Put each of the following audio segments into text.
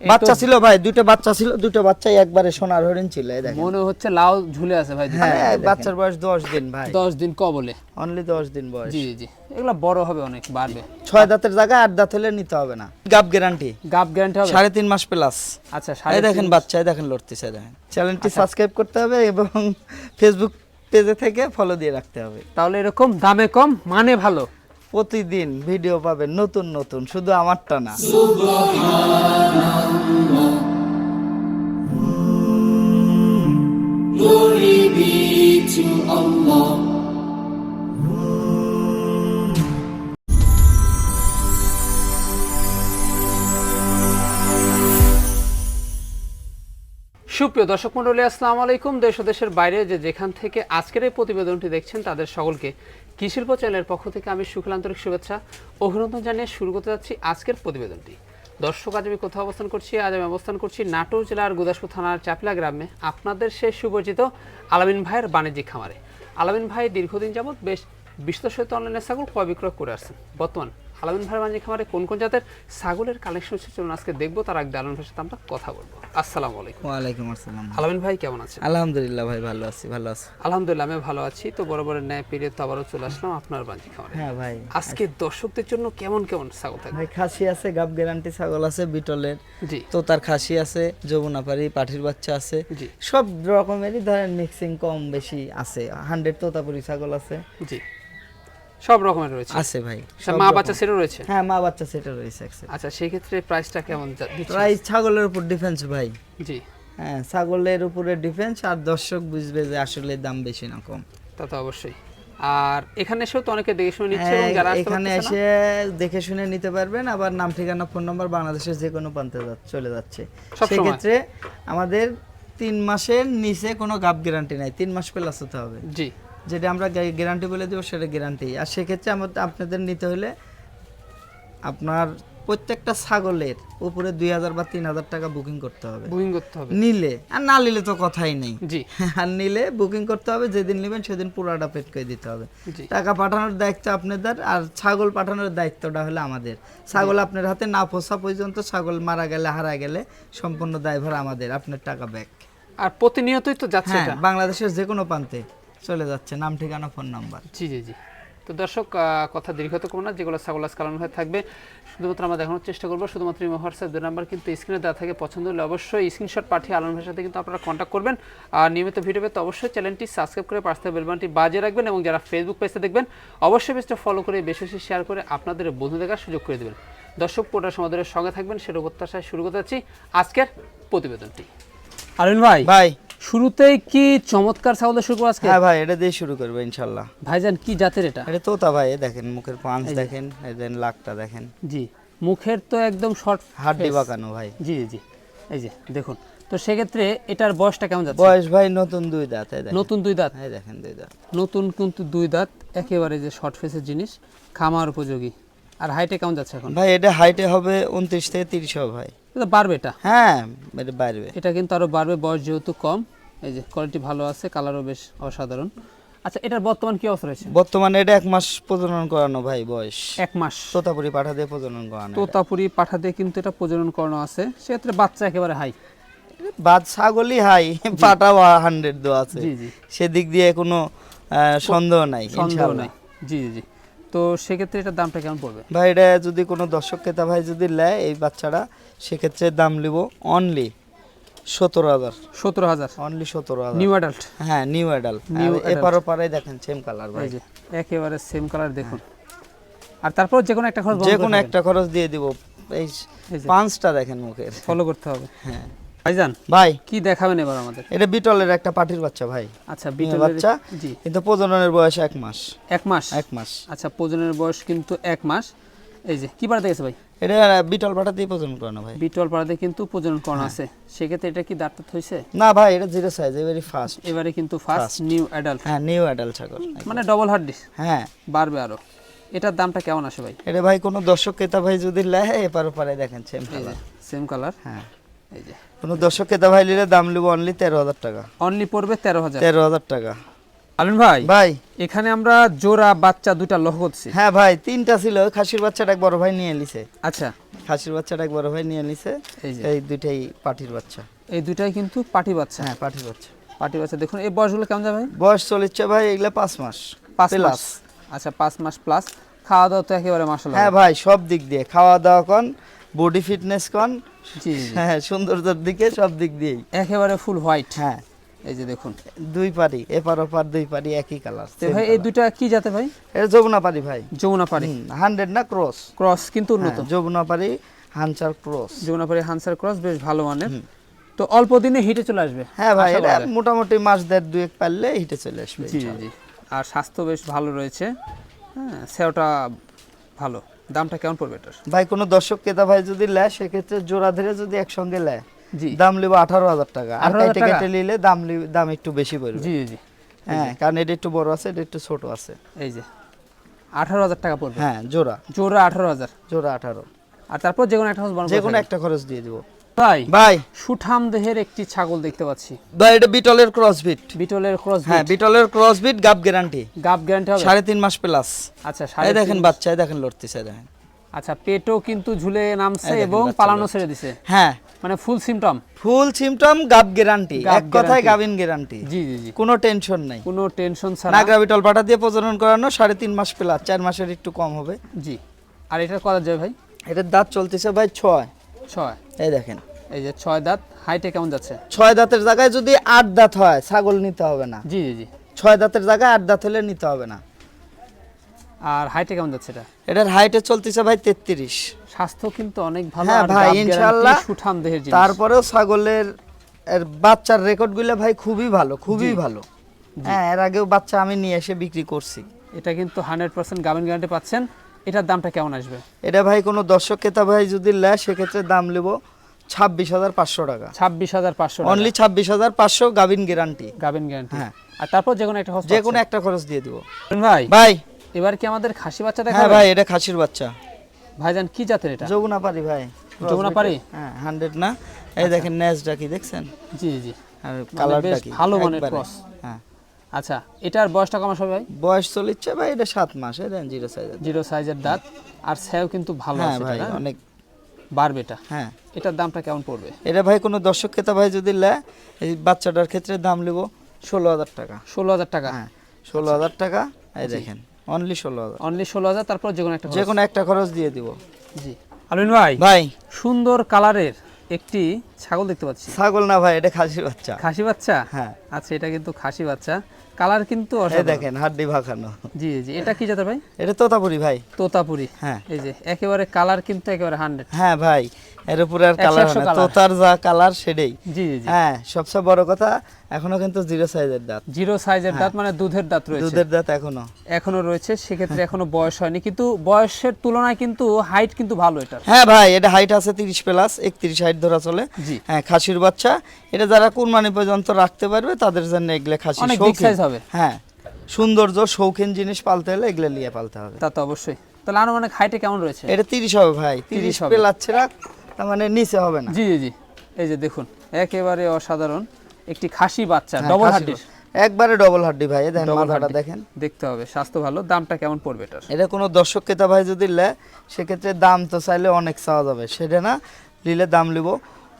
বাচ্চা ছিল ভাই দুটো বাচ্চা ছিল দুটো বাচ্চাই একবারে সোনার হরিণ ছিল এই দেখেন। মনে হচ্ছে লাউ ঝুলে আছে ভাই হ্যাঁ বাচ্চার বয়স দশ দিন ভাই। দশ দিন কবলে। অনলি দশ দিন বয়স। জি জি এগুলো বড় হবে অনেক বাড়বে। ছয় দাঁতের জায়গায় আট দাঁত হলে নিতে হবে না। গাব গ্যারান্টি গাপ গ্যারান্টি হবে? সাড়ে তিন মাস প্লাস আচ্ছা এই সাড়ে দেখেন বাচ্চা এই দেখেন লড়তেছে দেখেন। চ্যানেলটি সাবস্ক্রাইব করতে হবে এবং ফেসবুক পেজে থেকে ফলো দিয়ে রাখতে হবে। তাহলে এরকম দামে কম মানে ভালো। প্রতিদিন ভিডিও পাবেন নতুন নতুন, শুধু আমারটা না. সুপ্রিয় দর্শক মন্ডলী আসসালামু আলাইকুম দেশ দেশের বাইরে যে যেখান থেকে আজকের এই প্রতিবেদনটি দেখছেন, তাদের সকলকে কৃষিল্প চ্যানেলের পক্ষ থেকে আমি শুক্লান্তরিক শুভেচ্ছা অভিনন্দন জানিয়ে শুরু করতে যাচ্ছি আজকের প্রতিবেদনটি। দর্শক, আজ আমি কোথাও অবস্থান করছি? আজ আমি অবস্থান করছি নাটোর জেলার গুদাসপুর থানার চাপলা গ্রামে। আপনাদের সেই সুপরিচিত আলামিন ভাইয়ের বাণিজ্যিক খামারে। আলামিন ভাই দীর্ঘদিন যাবত বেশ বিশ্ব সহিত অনলাইনে ছাগল ক্রয় বিক্রয় করে আসছেন। বর্তমান আলামিন ভাইয়ের বাণিজ্যিক খামারে কোন কোন জাতের ছাগলের কালেকশন হচ্ছে চলুন আজকে দেখব। তার আগে আলামিন ভাইয়ের সাথে আমরা কথা বলব। আসসালামু আলাইকুম। ওয়ালাইকুম আসসালাম। আলামিন ভাই কেমন আছেন? আলহামদুলিল্লাহ ভাই ভালো আছি ভালো আছি। আলহামদুলিল্লাহ আমি ভালো আছি। তো বড় বড় ন্যায় পেরিয়ে তো আবারও চলে আসলাম আপনার বাঞ্জি খামারে। হ্যাঁ ভাই। আজকে দর্শকদের জন্য কেমন কেমন ছাগল থাকবে? ভাই খাসি আছে গাব গ্যারান্টি ছাগল আছে বিটলের। জি। তোতার খাসি আছে যমুনাপাড়ি পাঠির বাচ্চা আছে। জি। সব রকমেরই ধরেন মিক্সিং কম বেশি আছে। হান্ড্রেড তোতাপুরি ছাগল আছে। জি। সব রকমের রয়েছে। আছে ভাই আচ্ছা, সব মা বাচ্চা সেটাও রয়েছে? হ্যাঁ মা বাচ্চা সেটা রয়েছে আচ্ছা সেই ক্ষেত্রে প্রাইসটা কেমন? প্রায় ছাগলের উপর ডিফেন্স ভাই। জি। হ্যাঁ ছাগলের উপরে ডিফেন্স আর দর্শক বুঝবে যে আসলে দাম বেশি না কম। তা তো অবশ্যই। আর এখানে এসেও তো অনেকে দেখে শুনে নিচ্ছে এবং হ্যাঁ, যারা এখানে এসে দেখে শুনে নিতে পারবেন আবার নাম ঠিকানা ফোন নাম্বার বাংলাদেশের যে কোনো প্রান্তে চলে যাচ্ছে? সেক্ষেত্রে আমাদের তিন মাসের নিচে কোনো গাপ গ্যারান্টি নাই। তিন মাস প্লাস হতে হবে। জি। যেটা আমরা গ্যারান্টি বলে দেবো সেটা গ্যারান্টি আর সেক্ষেত্রে আমাদের আপনাদের নিতে হলে আপনার প্রত্যেকটা ছাগলের উপরে দুই হাজার বা তিন হাজার টাকা বুকিং করতে হবে। বুকিং করতে হবে। নিলে আর না নিলে তো কথাই নেই। জি। আর নিলে বুকিং করতে হবে যেদিন নেবেন সেদিন পুরাটা পেট করে দিতে হবে। টাকা পাঠানোর দায়িত্ব আপনাদের আর ছাগল পাঠানোর দায়িত্বটা হলো আমাদের। ছাগল আপনার হাতে না পোষা পর্যন্ত ছাগল মারা গেলে হারা গেলে সম্পূর্ণ দায়ভার আমাদের আপনার টাকা ব্যাক আর প্রতিনিয়তই তো যাচ্ছে হ্যাঁ বাংলাদেশের যে কোনো প্রান্তে। চলে যাচ্ছে নাম ঠিকানা ফোন নাম্বার। জি জি জি। তো দর্শক কথা দীর্ঘত করব না যেগুলো ছাগল আজ কালানো হয়ে থাকবে শুধুমাত্র আমরা দেখানোর চেষ্টা করব শুধুমাত্র এই হোয়াটসঅ্যাপ দুই নাম্বার কিন্তু স্ক্রিনে দেওয়া থাকে পছন্দ হলে অবশ্যই স্ক্রিনশট পাঠিয়ে আলম ভাইয়ের সাথে কিন্তু আপনারা কন্ট্যাক্ট করবেন। আর নিয়মিত ভিডিও পেতে অবশ্যই চ্যানেলটি সাবস্ক্রাইব করে পাশে থাকা বেলবানটি বাজিয়ে রাখবেন এবং যারা ফেসবুক পেজে দেখবেন অবশ্যই পেজটা ফলো করে বেশি বেশি শেয়ার করে আপনাদের বন্ধু দেখার সুযোগ করে দেবেন। দর্শক পোটার সমাধানের সঙ্গে থাকবেন সেটা প্রত্যাশায় শুরু করতে যাচ্ছি আজকের প্রতিবেদনটি। আলমিন ভাই ভাই। শুরুতেই কি চমৎকার ছাগল শুরু করব আজকে? হ্যাঁ ভাই এটা দিয়ে শুরু করব ইনশাল্লাহ। ভাইজান কি জাতের এটা? এটা তোতা ভাই দেখেন মুখের পাঁচ দেখেন এই দেন লাকটা দেখেন। জি মুখের তো একদম শর্ট হাড্ডি বাঁকানো ভাই। জি জি এই যে দেখুন। তো সেক্ষেত্রে এটার বয়সটা কেমন যাচ্ছে? বয়স ভাই নতুন দুই দাঁত এই দেখেন। নতুন দুই দাঁত? এই দেখেন দুই দাঁত। নতুন কিন্তু দুই দাঁত একেবারে যে শর্ট ফেসের জিনিস খামার উপযোগী। আর হাইটে কেমন যাচ্ছে এখন? ভাই এটা হাইটে হবে উনত্রিশ থেকে তিরিশ হবে ভাই। এটা বাড়বে এটা? হ্যাঁ এটা বাড়বে। এটা কিন্তু আরও বাড়বে বয়স যেহেতু কম। এই যে কোয়ালিটি ভালো আছে কালারও বেশ অসাধারণ। আচ্ছা এটার বর্তমান কি অবস্থা রয়েছে? বর্তমানে এটা এক মাস প্রজনন করানো ভাই বয়স। এক মাস। তোতাপুরি পাঠা দিয়ে প্রজনন করানো। তোতাপুরি পাঠা দিয়ে কিন্তু এটা প্রজনন করানো আছে। সেক্ষেত্রে বাচ্চা একেবারে হাই বাদ ছাগলই হাই পাটাও হান্ড্রেড দেওয়া আছে। সেদিক দিয়ে কোনো সন্দেহ নাই সন্দেহ নাই। জি জি জি। তো সেক্ষেত্রে এটার দামটা কেমন পড়বে? ভাই এটা যদি কোনো দর্শক ক্রেতা ভাই যদি নেয় এই বাচ্চাটা সেক্ষেত্রে দাম নিব অনলি সতেরো হাজার। সতেরো হাজার? অনলি সতেরো হাজার। নিউ অ্যাডাল্ট হ্যাঁ নিউ অ্যাডাল New এপার ওপারে দেখেন সেম কালার ভাই। যে একেবারে সেম কালার দেখুন। আর তারপর যে কোনো একটা খরচ যে কোনো একটা খরচ দিয়ে দিব। এই এই পাঁচটা দেখেন মুখের। ফলো করতে হবে। হ্যাঁ। ভাইজান ভাই। কি দেখাবেন এবার আমাদের? এটা বিটলের একটা পাটির বাচ্চা ভাই। আচ্ছা বিটলের বাচ্চা জি। কিন্তু প্রজননের বয়স এক মাস। এক মাস? এক মাস। আচ্ছা প্রজনের বয়স কিন্তু এক মাস। এই যে কি পাড়াতে গেছে ভাই? এটা বিটল দিয়ে প্রজনন করানো ভাই। বিটল পাড়াতে কিন্তু প্রজনন হ্যাঁ। করানো আছে। সেক্ষেত্রে এটা কি দাঁত হয়েছে না ভাই এটা জিরো সাইজ এবারে ফাস্ট এবারে কিন্তু ফার্স্ট নিউ অ্যাডাল্ট হ্যাঁ নিউ অ্যাডাল ছাগল। মানে ডবল হার্ড হ্যাঁ। বাড়বে আরও। এটার দামটা কেমন আসে ভাই? এটা ভাই কোনো দর্শক ক্রেতা ভাই যদি লেয় এপার ওপারে দেখেন সেম কালার সেম কালার হ্যাঁ। কোনো দর্শক ক্রেতা ভাই নিলে দাম নেব অনলি তেরো হাজার টাকা। অনলি পড়বে তেরো হাজার। তেরো হাজার টাকা। আলুন ভাই ভাই। এখানে আমরা জোড়া বাচ্চা দুইটা লক্ষ্য করছি। হ্যাঁ ভাই তিনটা ছিল খাসির বাচ্চাটা এক বড় ভাই নিয়ে এলিছে আচ্ছা। খাসির বাচ্চাটা একবার ভাই নিয়ে নিছে এই যে। এই দুইটাই পাটির বাচ্চা। এই দুইটাই কিন্তু পাটি বাচ্চা। হ্যাঁ পাটির বাচ্চা। পাটি বাচ্চা দেখুন এই বয়সগুলো কেমন যাবে ভাই? বয়স চলিচ্ছে ভাই এগুলা পাঁচ মাস। পাঁচ। মাস। আচ্ছা পাঁচ মাস প্লাস খাওয়া দাওয়া তো একেবারে মাসাল হ্যাঁ ভাই সব দিক দিয়ে। খাওয়া দাওয়া কন বডি ফিটনেস কন। হ্যাঁ সৌন্দর্যের দিকে সব দিক দিয়েই। একেবারে ফুল হোয়াইট হ্যাঁ। এই যে দেখুন। দুই পারি এপার ওপার দুই পারি একই কালার ভাই এই দুইটা কি জাতে ভাই? এটা যমুনা পারি ভাই। যমুনা পারি হান্ড্রেড না ক্রস ক্রস কিন্তু উন্নত। যমুনা পারি হানচার ক্রস যমুনা পারি হানসার ক্রস বেশ ভালো মানের। তো অল্প দিনে হিটে চলে আসবে হ্যাঁ ভাই এটা মোটামুটি মাস দেড় দুয়েক পারলে হিটে চলে আসবে জি জি। আর স্বাস্থ্য বেশ ভালো রয়েছে। হ্যাঁ সেওটা ভালো। দামটা কেমন পড়বে এটার? ভাই কোনো দর্শক ক্রেতা ভাই যদি নেয় সেক্ষেত্রে জোড়া ধরে যদি একসঙ্গে নেয় জি। দাম নেব আঠারো হাজার টাকা। আর 18,000 কেটে কেটে নিলে দাম দাম একটু বেশি পড়বে। জি জি হ্যাঁ কারণ এটা একটু বড় আছে এটা একটু ছোট আছে। এই যে আঠারো হাজার টাকা পড়বে? হ্যাঁ জোড়া। জোড়া আঠারো হাজার? জোড়া আঠারো। আর তারপর যে কোনো একটা হাউস যে কোনো একটা খরচ দিয়ে দিব। ভাই ভাই। সুঠাম দেহের একটি ছাগল দেখতে পাচ্ছি। ভাই এটা বিটলের ক্রসবিট বিটলের ক্রস হ্যাঁ বিটলের ক্রসবিট গাব গ্যারান্টি গাব গ্যারান্টি হবে? সাড়ে তিন মাস প্লাস আচ্ছা সাড়ে দেখেন বাচ্চা এই দেখেন লড়তেছে দেখেন। আচ্ছা পেটও কিন্তু ঝুলে নামছে এবং পালানো ছেড়ে দিছে। হ্যাঁ। মানে ফুল সিমটম ফুল সিমটম গাব গ্যারান্টি এক কথায় গাবিন গ্যারান্টি জি জি জি। কোনো টেনশন নাই। কোনো টেনশন ছাড়া। নাগরা বিটল পাটা দিয়ে প্রজনন করানো সাড়ে তিন মাস প্লাস চার মাসের একটু কম হবে। জি। আর এটার কত যাবে ভাই? এটার দাঁত চলতেছে ভাই ছয়। ছয়। এই দেখেন। এই যে ছয় দাঁত হাইটে কেমন যাচ্ছে? ছয় দাঁতের জায়গায় যদি আট দাঁত হয় ছাগল নিতে হবে না। জি জি জি। ছয় দাঁতের জায়গায় আট দাঁত হলে নিতে হবে না। আর হাইটে কেমন যাচ্ছে এটা? এটার হাইটে চলতেছে ভাই তেত্রিশ। স্বাস্থ্য কিন্তু অনেক ভালো হ্যাঁ ভাই, ইনশাআল্লাহ। সুঠাম দেহের জিনিস। তারপরেও ছাগলের এর বাচ্চার রেকর্ডগুলো ভাই খুবই ভালো খুবই ভালো। হ্যাঁ এর আগেও বাচ্চা আমি নিয়ে এসে বিক্রি করছি। এটা কিন্তু হান্ড্রেড পার্সেন্ট গাবেন গ্যারান্টি পাচ্ছেন। এটার দামটা কেমন আসবে? এটা ভাই কোনো দর্শক ক্রেতা ভাই যদি নেয় সেক্ষেত্রে দাম নেব ছাব্বিশ হাজার পাঁচশো টাকা। ছাব্বিশ হাজার পাঁচশো অনলি ছাব্বিশ হাজার পাঁচশো গাবিন গ্যারান্টি গাবেন গ্যারান্টি হ্যাঁ। আর তারপর যে কোনো একটা যে কোনো একটা খরচ দিয়ে দিব। ভাই ভাই। এবার কি আমাদের খাসি বাচ্চা দেখা হ্যাঁ ভাই এটা খাসির বাচ্চা। ভাইজান কি জাতের এটা? যমুনা পারি ভাই। যমুনা পারি? হ্যাঁ হান্ড্রেড না? এই দেখেন ন্যাচটা কি দেখছেন? জি জি। আর মানে কালারটা কি? ভালো মানের cross। হ্যাঁ। আচ্ছা এটার বয়সটা কম আসবে ভাই? বয়স চলিচ্ছে ভাই এটা সাত মাস দেন জিরো সাইজ জিরো সাইজের দাঁত আর সেও কিন্তু ভালো হ্যাঁ আছে ভাই? অনেক। বাড়বে এটা? হ্যাঁ। এটার দামটা কেমন পড়বে? এটা ভাই কোনো দর্শক ক্রেতা ভাই যদি নেয় এই বাচ্চাটার ক্ষেত্রে দাম নেব ষোলো হাজার টাকা। ষোলো হাজার টাকা? হ্যাঁ ষোলো হাজার টাকা এই দেখেন অনলি ষোলো হাজার। অনলি ষোলো হাজার তারপর যে কোনো একটা যে কোনো একটা খরচ দিয়ে দিব। জি। আলমিন ভাই ভাই। সুন্দর কালারের একটি ছাগল দেখতে পাচ্ছি। ছাগল না ভাই এটা খাসি বাচ্চা। খাসি বাচ্চা? হ্যাঁ। আচ্ছা এটা কিন্তু খাসি বাচ্চা। কালার কিন্তু এই অসাধারণ। দেখেন হাড্ডি ভাখানো। জি জি এটা কি জাতের ভাই? এটা তোতাপুরি ভাই। তোতাপুরি। হ্যাঁ। এই যে একেবারে কালার কিন্তু একেবারে হান্ড্রেড হ্যাঁ ভাই এর উপরে আর কালার না। তোতার যা কালার সেটাই। জি জি। হ্যাঁ সবচেয়ে বড় কথা এখনও কিন্তু জিরো সাইজের দাঁত। জিরো সাইজের দাঁত মানে দুধের দাঁত রয়েছে। দুধের দাঁত এখনও। এখনও রয়েছে সেক্ষেত্রে এখনও বয়স হয়নি। কিন্তু বয়সের তুলনায় কিন্তু হাইট কিন্তু ভালো এটার হ্যাঁ ভাই এটা হাইট আছে তিরিশ প্লাস একত্রিশ হাইট ধরা চলে। হ্যাঁ খাসির বাচ্চা। এটা যারা কুরবানি পর্যন্ত রাখতে পারবে তাদের জন্য এগুলো খাসি অনেক বিগ। সাইজ হবে। হ্যাঁ সৌন্দর্য শৌখিন জিনিস পালতে হলে এগুলো নিয়ে পালতে হবে। তা তো অবশ্যই। তাহলে আনুমানিক হাইটে কেমন রয়েছে? এটা তিরিশ হবে ভাই 30 তিরিশ হবে। পেলাচ্ছে না তার মানে নিচে হবে না। জি জি জি। এই যে দেখুন একেবারে অসাধারণ। একটি খাসি বাচ্চা হ্যাঁ, ডবল হাড্ডির বাচ্চা। একবারে ডবল হাড্ডি ভাই দেখেন মাথাটা দেখেন। দেখতে হবে স্বাস্থ্য ভালো দামটা কেমন পড়বে এটার? এটা কোনো দর্শক ক্রেতা ভাই যদি নেয় সেক্ষেত্রে দাম তো চাইলে অনেক চাওয়া যাবে। সেটা না নিলে দাম নিব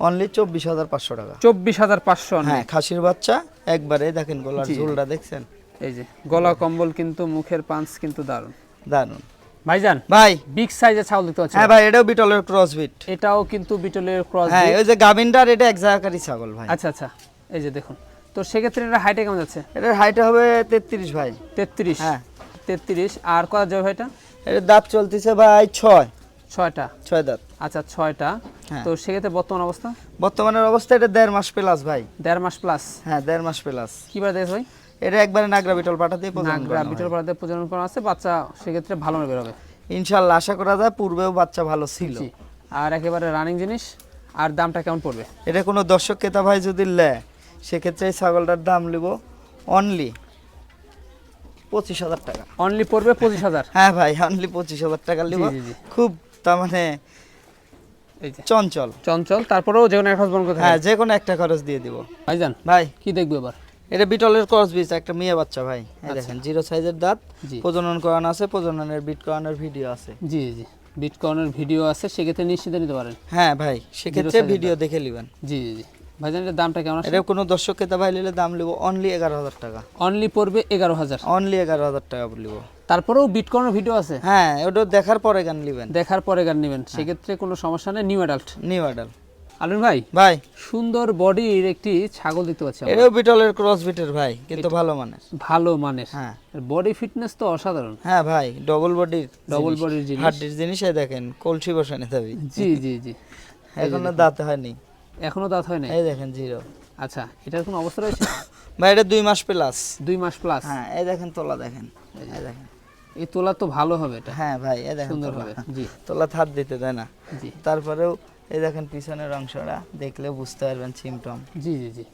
অনলি চব্বিশ হাজার পাঁচশো টাকা। চব্বিশ হাজার পাঁচশো হ্যাঁ খাসির বাচ্চা একবারে দেখেন গলার। ঝোলটা দেখছেন। এই যে গলা কম্বল কিন্তু মুখের পাঞ্চ কিন্তু দারুণ। দারুণ ভাইজান ভাই। বিগ সাইজের ছাগল দেখতে পাচ্ছি হ্যাঁ ভাই এটাও বিটলের ক্রস ক্রসবিট এটাও কিন্তু বিটলের ক্রস হ্যাঁ ওই যে গাভিনটার এটা এক জায়গাকারী ছাগল ভাই। আচ্ছা আচ্ছা। এই যে দেখুন। তো সেক্ষেত্রে এটা হাইটে কেমন যাচ্ছে? এটার হাইট হবে তেত্রিশ ভাই। তেত্রিশ? হ্যাঁ। তেত্রিশ। আর কত যাবে ভাই এটা এটার দাঁত চলতেছে ভাই ছয়। ছয়টা? ছয় দাঁত। আচ্ছা ছয়টা। হ্যাঁ। তো সেক্ষেত্রে বর্তমান অবস্থা? বর্তমানের অবস্থা এটা দেড় মাস প্লাস ভাই। দেড় মাস প্লাস হ্যাঁ দেড় মাস প্লাস কি বার ভাই? এটা একবারে নাগরা বিটল পাঠা দিয়ে প্রজনন নাগরা বিটল। পাড়াতে প্রজনন করা আছে বাচ্চা সেক্ষেত্রে ভালো বেরোবে। ইনশাল্লাহ আশা করা যায় পূর্বেও বাচ্চা ভালো ছিল। আর একেবারে রানিং জিনিস আর দামটা কেমন পড়বে? এটা কোনো দর্শক ক্রেতা ভাই যদি নেয় সেক্ষেত্রে এই ছাগলটার দাম নিব অনলি পঁচিশ হাজার টাকা। অনলি পড়বে পঁচিশ হাজার? হ্যাঁ ভাই অনলি পঁচিশ হাজার টাকা নিব। খুব তার মানে যে। চঞ্চল। চঞ্চল তারপরেও যে কোনো একটা বন্ধ করতে হ্যাঁ যে কোনো একটা খরচ দিয়ে দিব। ভাইজান ভাই। কি দেখব এবার? এটা বিটলের ক্রস বীজ একটা মেয়ে বাচ্চা ভাই। আচ্ছা। দেখেন জিরো সাইজের দাঁত প্রজনন করানো আছে প্রজননের বিট করানোর ভিডিও আছে। জি জি বিটকয়েনের ভিডিও আছে সেক্ষেত্রে নিশ্চিত নিতে পারেন। হ্যাঁ ভাই সেক্ষেত্রে ভিডিও দেখে নেবেন। জি জি জি। ভাইজান এটার দামটা কেমন এটা কোনো দর্শক ক্রেতা ভাই নিলে দাম লিব অনলি এগারো হাজার টাকা। অনলি পড়বে এগারো হাজার। অনলি এগারো হাজার টাকা লিব। তারপরেও বিটকয়েনের ভিডিও আছে? হ্যাঁ ওটা দেখার পরে গান নেবেন। দেখার পরে গান নেবেন। সেক্ষেত্রে কোনো সমস্যা নেই নিউ অ্যাডাল্ট নিউ আডাল আলুন ভাই ভাই। সুন্দর বডির একটি ছাগল দেখতে পাচ্ছি এটাও বিটলের ক্রস বিটের ভাই কিন্তু ভালো মানের। ভালো মানের। হ্যাঁ। বডি ফিটনেস তো অসাধারণ। হ্যাঁ ভাই ডবল বডির ডবল বডির জিনিস। হাড্ডির জিনিসই দেখেন কলসি বসানে থাকবি জি জি জি। এখনও দাঁত হয়নি। এখনও দাঁত হয় নাই? এই দেখেন জিরো আচ্ছা এটার কোনো অবস্থা রয়েছে? ভাই এটা দুই মাস প্লাস দুই মাস প্লাস হ্যাঁ এই দেখেন তোলা দেখেন। এই দেখেন। এই তোলা তো ভালো হবে এটা। হ্যাঁ ভাই এই দেখেন সুন্দর হবে জি। তোলা থাত দিতে দেয় না? জি। তারপরেও এই দেখেন পিছনের অংশটা দেখলে বুঝতে পারবেন সিমটম জি জি জি।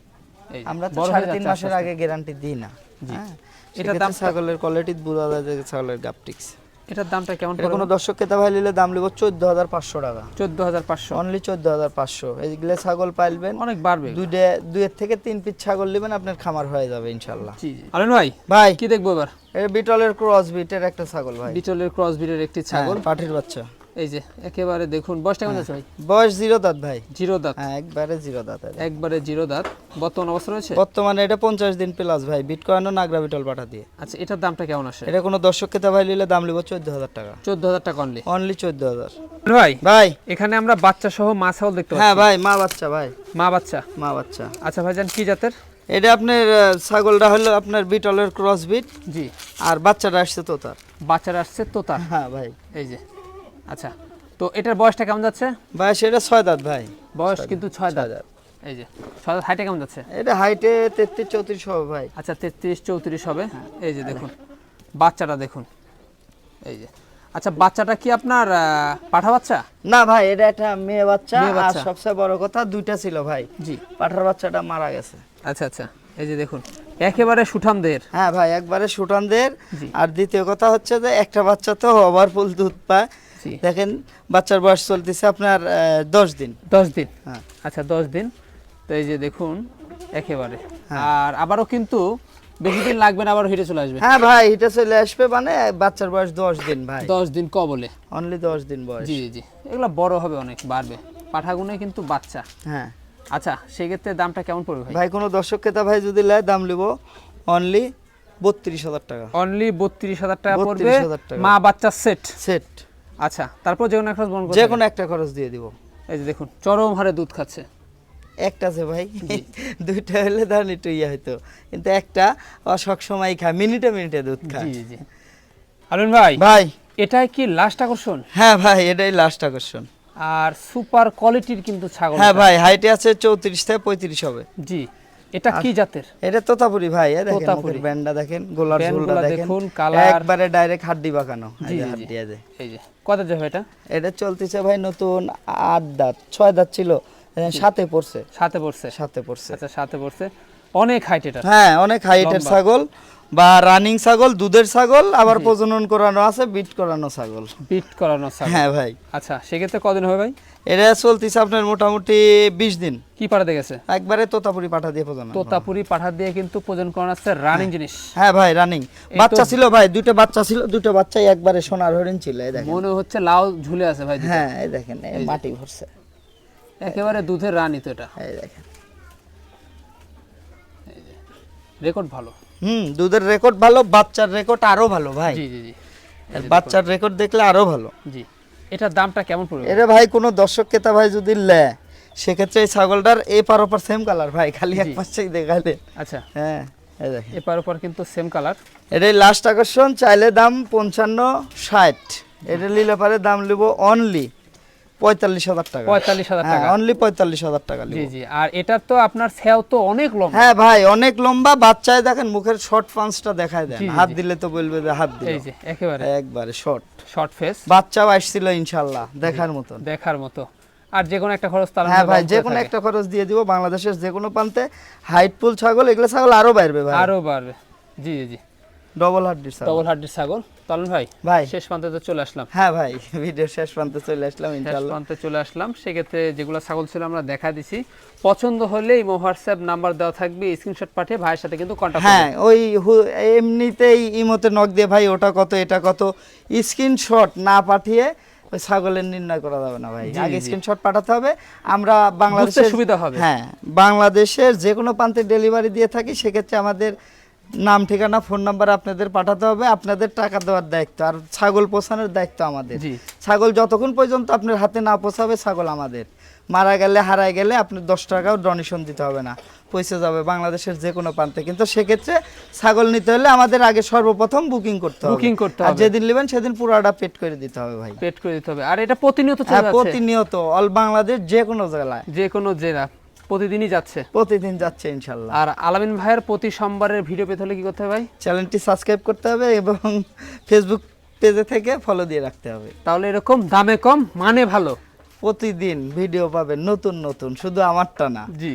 আমরা তো সাড়ে তিন মাসের আগে গ্যারান্টি দিই না। হ্যাঁ এটার দাম ছাগলের কোয়ালিটি বোঝা যায় যে ছাগলের গাপটিক্স। এটার দামটা কেমন কোনো দর্শক ক্রেতা ভাই নিলে দাম লিব চোদ্দ হাজার পাঁচশো টাকা। চোদ্দ হাজার পাঁচশো। অনলি চোদ্দ হাজার পাঁচশো। এইগুলো ছাগল পাইলবেন অনেক বাড়বে। দুইটা দুইয়ের থেকে তিন পিস ছাগল নেবেন আপনার খামার হয়ে যাবে ইনশাল্লাহ। জি জি। আলেন ভাই ভাই। কি দেখব এবার? বিটলের ক্রস বিটের একটা ছাগল ভাই। বিটলের ক্রস বিটের একটি ছাগল। পাঠের পাঠির বাচ্চা। এই যে একেবারে দেখুন বয়সটা কেমন আছে ভাই? বয়স জিরো দাঁত ভাই। জিরো দাঁত। হ্যাঁ একবারে জিরো দাঁত একবারে জিরো দাঁত। বর্তমান অবস্থা রয়েছে? বর্তমানে এটা পঞ্চাশ দিন প্লাস ভাই। বিটকয়েনও নাগরা বিটল পাঠা দিয়ে। আচ্ছা এটার দামটা কেমন আসে? এটা কোনো দর্শক ক্রেতা ভাই নিলে দাম লিব চোদ্দ হাজার টাকা। চোদ্দ হাজার টাকা অনলি অনলি চোদ্দ হাজার। ভাই ভাই। এখানে আমরা বাচ্চা সহ মা ছাগল দেখতে হ্যাঁ ভাই মা বাচ্চা ভাই। মা বাচ্চা? মা বাচ্চা। আচ্ছা ভাইজান কি জাতের? এটা আপনার ছাগলটা হলো আপনার বিটলের ক্রস বিট জি। আর বাচ্চাটা আসছে তো তার বাচ্চারা আসছে তোতার। হ্যাঁ ভাই। এই যে আচ্ছা তো এটার বয়সটা কেমন যাচ্ছে? ভাই সেটা ছয় দাঁত ভাই। বয়স কিন্তু ছয় দাঁত। এই যে ছয় দাঁত হাইটে কেমন যাচ্ছে? এটা হাইটে তেত্রিশ চৌত্রিশ হবে ভাই। আচ্ছা তেত্রিশ চৌত্রিশ হবে। এই যে দেখুন বাচ্চাটা দেখুন। এই যে আচ্ছা বাচ্চাটা কি আপনার পাঠা বাচ্চা? না ভাই এটা একটা মেয়ে বাচ্চা। আর সবচেয়ে বড় কথা দুইটা ছিল ভাই। জি। পাঠার বাচ্চাটা মারা গেছে। আচ্ছা আচ্ছা এই যে দেখুন একেবারে সুঠামদের। হ্যাঁ ভাই একবারে সুটানদের জি। আর দ্বিতীয় কথা হচ্ছে যে একটা বাচ্চা তো ওভারফুল দুধ পায়। দেখেন বাচ্চার বয়স চলতেছে আপনার দশ দিন। দশ দিন? হ্যাঁ। আচ্ছা দশ দিন। তো এই যে দেখুন একেবারে। হ্যাঁ। আর আবারও কিন্তু বেশি দিন লাগবে না আবার হিটে চলে আসবে। হ্যাঁ ভাই এটা চলে আসবে মানে বাচ্চার বয়স দশ দিন ভাই। দশ দিন কবলে। অনলি দশ দিন বয়স। জি জি এগুলো বড় হবে অনেক বাড়বে। পাঠাগুনে কিন্তু বাচ্চা। হ্যাঁ। আচ্ছা সেক্ষেত্রে দামটা কেমন পড়বে ভাই? ভাই কোনো দর্শক ক্রেতা ভাই যদি লেয় দাম লিব অনলি বত্রিশ হাজার টাকা। অনলি বত্রিশ হাজার টাকা পড়বে। 32,000 টাকা। মা বাচ্চা সেট সেট আচ্ছা তারপর যে কোনো একটা বন যে কোনো একটা খরচ দিয়ে দিব। এই যে দেখুন চরম হারে দুধ খাচ্ছে। একটা আছে ভাই। দুইটা হলে ধরেন একটু ইয়ে হয়তো কিন্তু একটা সব সময় খায় মিনিটে মিনিটে দুধ খায় জি জি আলুন ভাই ভাই। এটাই কি লাস্ট আকর্ষণ? হ্যাঁ ভাই এটাই লাস্ট আকর্ষণ। আর সুপার কোয়ালিটির কিন্তু ছাগল হ্যাঁ ভাই হাইটে আছে চৌত্রিশ থেকে পঁয়ত্রিশ হবে। জি। এটা কি জাতের? এটা তোতাপুরি ভাই দেখেন তোতাপুরি। মুখের ব্যান্ডটা দেখেন গোলার ঝোলটা দেখেন। কালার। একবারে ডাইরেক্ট হাড্ডি বাঁকানো। এই যে জি, হাড্ডি আছে এই যে। কত যাবে এটা? এটা চলতেছে ভাই নতুন আট দাঁত ছয় দাঁত ছিল সাথে পড়ছে। সাথে পড়ছে? সাথে পড়ছে। আচ্ছা সাথে পড়ছে। অনেক হাইট এটা। হ্যাঁ অনেক হাইটের ছাগল বা রানিং ছাগল দুধের ছাগল আবার প্রজনন করানো আছে বিট করানো ছাগল। বিট করানো ছাগল। হ্যাঁ ভাই। আচ্ছা সেক্ষেত্রে কদিন হবে ভাই? এটা চলতেছে আপনার মোটামুটি বিশ দিন। কি পাঠাতে গেছে? একবারে তোতাপুরি পাঠা দিয়ে প্রজনন। করা। তোতাপুরি পাঠা দিয়ে কিন্তু প্রজন করানো আছে রানিং জিনিস। হ্যাঁ ভাই রানিং বাচ্চা ছিল ভাই দুটো বাচ্চা ছিল দুটো বাচ্চাই একবারে সোনার হরিণ ছিল এই দেখেন। মনে হচ্ছে লাউ ঝুলে আছে ভাই হ্যাঁ এই দেখেন এই মাটি ভরছে। একেবারে দুধের রানী তো এটা। এই দেখেন। রেকর্ড ভালো। হুম দুধের রেকর্ড ভালো বাচ্চার রেকর্ড আরও ভালো ভাই। জি জি জি। বাচ্চার রেকর্ড দেখলে আরও ভালো। জি। এটার দামটা কেমন পড়বে? এটা ভাই কোনো দর্শক ক্রেতা ভাই যদি লে সেক্ষেত্রে এই ছাগলটার এ পার ওপার সেম কালার ভাই খালি এক। পাশেই দেখালে। আচ্ছা। হ্যাঁ এপার ওপার কিন্তু সেম কালার এটাই লাস্ট আকর্ষণ চাইলে দাম পঞ্চান্ন ষাট। এটা নিলে পারে দাম লিব অনলি পঁয়তাল্লিশ হাজার টাকা। পঁয়তাল্লিশ হাজার হ্যাঁ টাকা। অনলি পঁয়তাল্লিশ হাজার টাকা জি জি আর এটার তো আপনার সেও তো অনেক লম্বা। হ্যাঁ ভাই অনেক লম্বা। বাচ্চায় দেখেন মুখের শর্ট পাঞ্চটা দেখায় দেন। হাত দিলে তো বলবে যে হাত দিল। এই যে একেবারে। একবারে শর্ট শর্ট ফেস বাচ্চাও আসছিল ইনশাল্লাহ দেখার মতন। দেখার মতো। আর যে কোনো একটা খরচ তার হ্যাঁ ভাই যে কোনো একটা খরচ দিয়ে দিব। বাংলাদেশের যে কোনো প্রান্তে হাইটফুল ছাগল এগুলো ছাগল আরও বাইরবে ভাই। আরও বাড়বে। জি জি জি। ডবল হাড্ডির ছাগল। ডবল ছাগল। ভাই ভাই। শেষ প্রান্তে তো চলে আসলাম। হ্যাঁ ভাই ভিডিও শেষ প্রান্তে চলে আসলাম শেষ প্রান্তে চলে আসলাম। সেক্ষেত্রে যেগুলো ছাগল ছিল আমরা দেখা দিছি। পছন্দ হলে ইমো হোয়াটসঅ্যাপ নাম্বার দেওয়া থাকবে স্ক্রিনশট পাঠিয়ে ভাইয়ের সাথে কিন্তু হ্যাঁ ওই এমনিতেই ইমোতে নক দিয়ে ভাই ওটা কত এটা কত? স্ক্রিনশট না পাঠিয়ে ওই ছাগলের নির্ণয় করা যাবে না ভাই। আগে স্ক্রিনশট পাঠাতে হবে। আমরা বাংলাদেশের সুবিধা হবে। হ্যাঁ বাংলাদেশের যে কোনো প্রান্তে ডেলিভারি দিয়ে থাকি সেক্ষেত্রে আমাদের নাম ঠিকানা ফোন নাম্বার আপনাদের পাঠাতে হবে। আপনাদের টাকা দেওয়ার দায়িত্ব। আর ছাগল পোষানোর দায়িত্ব আমাদের। ছাগল যতক্ষণ পর্যন্ত আপনার হাতে না পোষাবে ছাগল আমাদের। মারা গেলে হারায় গেলে আপনি দশ টাকাও ডোনেশন দিতে হবে না। পয়সা যাবে বাংলাদেশের যে কোনো প্রান্তে। কিন্তু সেক্ষেত্রে ছাগল নিতে হলে আমাদের আগে সর্বপ্রথম বুকিং করতে হবে। Booking করতে আর হবে। যেদিন নেবেন সেদিন পুরোটা পেড করে দিতে হবে ভাই। পেট করে দিতে হবে। আর এটা প্রতিনিয়ত হ্যাঁ প্রতিনিয়ত। অল বাংলাদেশ যে কোনো জেলায়। যে কোনো জেলা। প্রতিদিনই যাচ্ছে? প্রতিদিন যাচ্ছে ইনশাল্লাহ। আর আলামিন ভাইয়ের প্রতি সোমবারের ভিডিও পেতে হলে কি করতে হবে ভাই? চ্যানেলটি সাবস্ক্রাইব করতে হবে এবং ফেসবুক পেজে থেকে ফলো দিয়ে রাখতে হবে। তাহলে এরকম দামে কম মানে ভালো। প্রতিদিন ভিডিও পাবেন নতুন নতুন শুধু আমারটা না। জি।